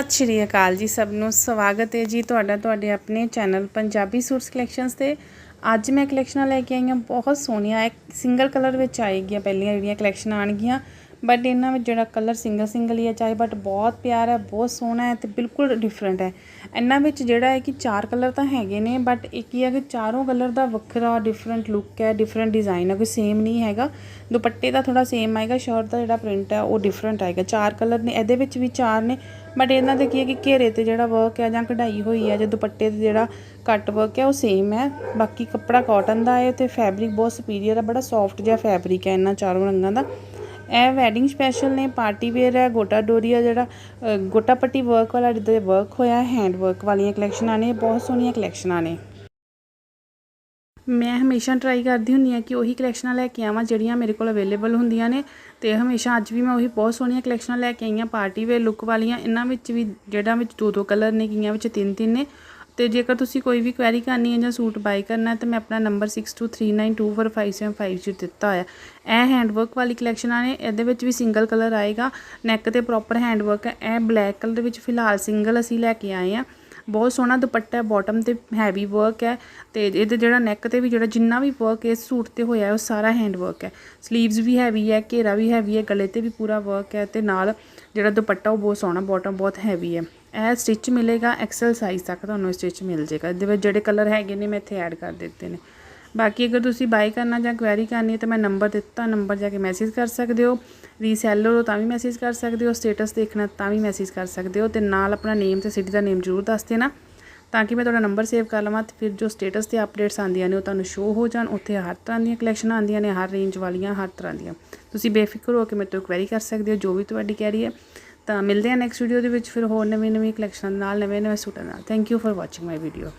ਸਤਿ ਸ਼੍ਰੀ ਅਕਾਲ ਜੀ ਸਭ ਨੂੰ। ਸਵਾਗਤ ਹੈ ਜੀ ਤੁਹਾਡਾ ਤੁਹਾਡੇ ਆਪਣੇ ਚੈਨਲ ਪੰਜਾਬੀ ਸੂਟਸ ਕਲੈਕਸ਼ਨਸ ਤੇ। ਅੱਜ ਮੈਂ ਕਲੈਕਸ਼ਨਾਂ ਲੈ ਕੇ ਆਈ ਹਾਂ, ਬਹੁਤ ਸੋਹਣੀਆਂ। ਇੱਕ ਸਿੰਗਲ ਕਲਰ ਵਿੱਚ ਆਏਗੀਆਂ, ਪਹਿਲੀਆਂ ਜਿਹੜੀਆਂ ਕਲੈਕਸ਼ਨਾਂ ਆਣਗੀਆਂ ਬਟ ਇਹਨਾਂ ਵਿੱਚ ਜਿਹੜਾ ਕਲਰ ਸਿੰਗਲ ਸਿੰਗਲ ਹੀ ਹੈ, ਚਾਹੇ ਬਟ ਬਹੁਤ ਪਿਆਰਾ ਹੈ, ਬਹੁਤ ਸੋਹਣਾ ਹੈ ਤੇ ਬਿਲਕੁਲ ਡਿਫਰੈਂਟ ਹੈ। ਇਹਨਾਂ ਵਿੱਚ ਜਿਹੜਾ ਹੈ ਕਿ ਚਾਰ ਕਲਰ ਤਾਂ ਹੈਗੇ ਨੇ ਬਟ ਇੱਕ ਹੀ ਹੈ ਕਿ ਚਾਰੋਂ ਕਲਰ ਦਾ ਵੱਖਰਾ ਡਿਫਰੈਂਟ ਲੁੱਕ ਹੈ ਡਿਫਰੈਂਟ ਡਿਜ਼ਾਈਨ ਹੈ, ਕੋਈ ਸੇਮ ਨਹੀਂ ਹੈਗਾ। ਦੁਪੱਟੇ ਦਾ ਥੋੜਾ ਸੇਮ ਆਏਗਾ ਸ਼ਰਟ ਦਾ ਜਿਹੜਾ ਪ੍ਰਿੰਟ ਹੈ, ਉਹ ਡਿਫਰੈਂਟ ਆਏਗਾ। ਚਾਰ ਕਲਰ ਨੇ, ਇਹਦੇ ਵਿੱਚ ਵੀ ਚਾਰ ਨੇ ਬਟ ਇਹਨਾਂ ਦੇ ਕੀ ਹੈ ਕਿ ਘੇਰੇ ਤੇ ਜਿਹੜਾ ਵਰਕ ਹੈ ਜਾਂ ਕਢਾਈ ਹੋਈ ਹੈ, ਜਾਂ ਦੁਪੱਟੇ ਤੇ ਜਿਹੜਾ ਕੱਟ ਵਰਕ ਹੈ, ਉਹ ਸੇਮ ਹੈ। ਬਾਕੀ ਕੱਪੜਾ ਕਾਟਨ ਦਾ ਹੈ ਤੇ ਫੈਬਰਿਕ ਬਹੁਤ ਸੁਪੀਰੀਅਰ ਹੈ, ਬੜਾ ਸੌਫਟ ਜਿਹਾ ਫੈਬਰਿਕ ਹੈ ਇਹਨਾਂ ਚਾਰੋਂ ਰੰਗਾਂ ਦਾ। ਇਹ ਵੈਡਿੰਗ ਸਪੈਸ਼ਲ ਨੇ ਪਾਰਟੀ ਵੇਅਰ ਹੈ, ਗੋਟਾ ਡੋਰੀ ਆ ਜਿਹੜਾ ਗੋਟਾ ਪੱਟੀ ਵਰਕ ਵਾਲਾ ਜਿੱਦਾਂ ਵਰਕ ਹੋਇਆ ਹੈਂਡ ਵਰਕ ਵਾਲੀਆਂ ਕਲੈਕਸ਼ਨਾਂ ਨੇ, ਬਹੁਤ ਸੋਹਣੀਆਂ ਕਲੈਕਸ਼ਨਾਂ ਨੇ। ਮੈਂ ਹਮੇਸ਼ਾ ਟਰਾਈ ਕਰਦੀ ਹੁੰਦੀ ਆ ਕਿ ਉਹੀ ਕਲੈਕਸ਼ਨਾਂ ਲੈ ਕੇ ਆਵਾਂ ਜਿਹੜੀਆਂ ਮੇਰੇ ਕੋਲ ਅਵੇਲੇਬਲ ਹੁੰਦੀਆਂ ਨੇ ਤੇ ਹਮੇਸ਼ਾ ਅੱਜ ਵੀ ਮੈਂ ਉਹੀ ਬਹੁਤ ਸੋਹਣੀਆਂ ਕਲੈਕਸ਼ਨਾਂ ਲੈ ਕੇ ਆਈ ਹਾਂ ਪਾਰਟੀ ਵੇਅਰ ਲੁੱਕ ਵਾਲੀਆਂ, ਇਹਨਾਂ ਵਿੱਚ ਵੀ, ਜਿਹੜਾ ਵਿੱਚ ਦੋ ਦੋ ਕਲਰ ਨੇ ਕਈਆਂ ਵਿੱਚ ਤਿੰਨ ਤਿੰਨ ਨੇ ਤੇ ਜੇਕਰ ਤੁਸੀਂ ਕੋਈ ਵੀ ਕੁਐਰੀ ਕਰਨੀ ਹੈ ਜਾਂ ਸੂਟ ਬਾਈ ਕਰਨਾ ਤਾਂ ਮੈਂ ਆਪਣਾ ਨੰਬਰ 6239245750 ਦਿੱਤਾ ਹੋਇਆ। ਇਹ ਹੈਂਡਵਰਕ ਵਾਲੀ ਕਲੈਕਸ਼ਨਾਂ ਨੇ ਇਹਦੇ ਵਿੱਚ ਵੀ ਸਿੰਗਲ ਕਲਰ ਆਏਗਾ ਨੈਕ ਤੇ ਪ੍ਰੋਪਰ ਹੈਂਡਵਰਕ ਹੈ। ਇਹ ਬਲੈਕ ਕਲਰ ਦੇ ਵਿੱਚ ਫਿਲਹਾਲ ਸਿੰਗਲ ਅਸੀਂ ਲੈ ਕੇ ਆਏ ਆ ਬਹੁਤ ਸੋਹਣਾ ਦੁਪੱਟਾ ਹੈ ਬਾਟਮ ਤੇ ਹੈਵੀ ਵਰਕ ਹੈ। ਤੇ ਇਹਦੇ ਜਿਹੜਾ ਨੈਕ ਤੇ ਵੀ ਜਿਹੜਾ ਜਿੰਨਾ ਵੀ ਵਰਕ ਇਸ ਸੂਟ ਤੇ ਹੋਇਆ ਉਹ ਸਾਰਾ ਹੈਂਡ ਵਰਕ ਹੈ। ਸਲੀਵਸ ਵੀ ਹੈਵੀ ਹੈ, ਘੇਰਾ ਵੀ ਹੈਵੀ ਹੈ, ਗਲੇ ਤੇ ਵੀ ਪੂਰਾ ਵਰਕ ਹੈ ਤੇ ਨਾਲ ਜਿਹੜਾ ਦੁਪੱਟਾ ਉਹ ਬਹੁਤ ਸੋਹਣਾ ਬਾਟਮ ਬਹੁਤ ਹੈਵੀ ਹੈ। ਇਹ ਸਟਿਚ ਮਿਲੇਗਾ ਐਕਸਲ ਸਾਈਜ਼ ਤੱਕ ਤੁਹਾਨੂੰ ਸਟਿਚ ਮਿਲ ਜਾਏਗਾ। ਇਹਦੇ ਵਿੱਚ ਜਿਹੜੇ ਕਲਰ ਹੈਗੇ ਨੇ, ਮੈਂ ਇੱਥੇ ਐਡ ਕਰ ਦਿੱਤੇ ਨੇ। ਬਾਕੀ ਅਗਰ ਤੁਸੀਂ ਬਾਈ ਕਰਨਾ ਜਾਂ ਕੁਐਰੀ ਕਰਨੀ ਹੈ, ਤਾਂ ਮੈਂ ਨੰਬਰ ਦਿੱਤਾ ਨੰਬਰ ਜਾ ਕੇ ਮੈਸੇਜ ਕਰ ਸਕਦੇ ਹੋ। ਰੀਸੈਲਰ ਹੋ ਤਾਂ ਵੀ ਮੈਸੇਜ ਕਰ ਸਕਦੇ ਹੋ। ਸਟੇਟਸ ਦੇਖਣਾ ਤਾਂ ਵੀ ਮੈਸੇਜ ਕਰ ਸਕਦੇ ਹੋ। ਤੇ ਨਾਲ ਆਪਣਾ ਨੇਮ ਤੇ ਸਿਟੀ ਦਾ ਨੇਮ ਜ਼ਰੂਰ ਦੱਸ ਦੇਣਾ, ਤਾਂ ਕਿ ਮੈਂ ਤੁਹਾਡਾ ਨੰਬਰ ਸੇਵ ਕਰ ਲਵਾਂ ਤੇ ਫਿਰ ਜੋ ਸਟੇਟਸ ਤੇ ਅਪਡੇਟਸ ਆਉਂਦੀਆਂ ਨੇ, ਉਹ ਤੁਹਾਨੂੰ ਸ਼ੋ ਹੋ ਜਾਣ। ਉੱਥੇ ਹਰ ਤਰ੍ਹਾਂ ਦੀਆਂ ਕਲੈਕਸ਼ਨਾਂ ਆਉਂਦੀਆਂ ਨੇ, ਹਰ ਰੇਂਜ ਵਾਲੀਆਂ, ਹਰ ਤਰ੍ਹਾਂ ਦੀਆਂ। ਤੁਸੀਂ ਬੇਫਿਕਰ ਹੋ ਕੇ ਮੇਰੇ ਤੋਂ ਕੁਐਰੀ ਕਰ ਸਕਦੇ ਹੋ, ਜੋ ਵੀ ਤੁਹਾਡੀ ਕਹਿ ਰਹੀ ਹੈ। ਤਾਂ ਮਿਲਦੇ ਹਾਂ ਨੈਕਸਟ ਵੀਡੀਓ ਦੇ ਵਿੱਚ, ਫਿਰ ਹੋਰ ਨਵੀਂ ਨਵੀਂ ਕਲੈਕਸ਼ਨਾਂ ਨਾਲ ਨਵੇਂ ਨਵੇਂ ਸੂਟਾਂ ਨਾਲ। Thank you for watching my video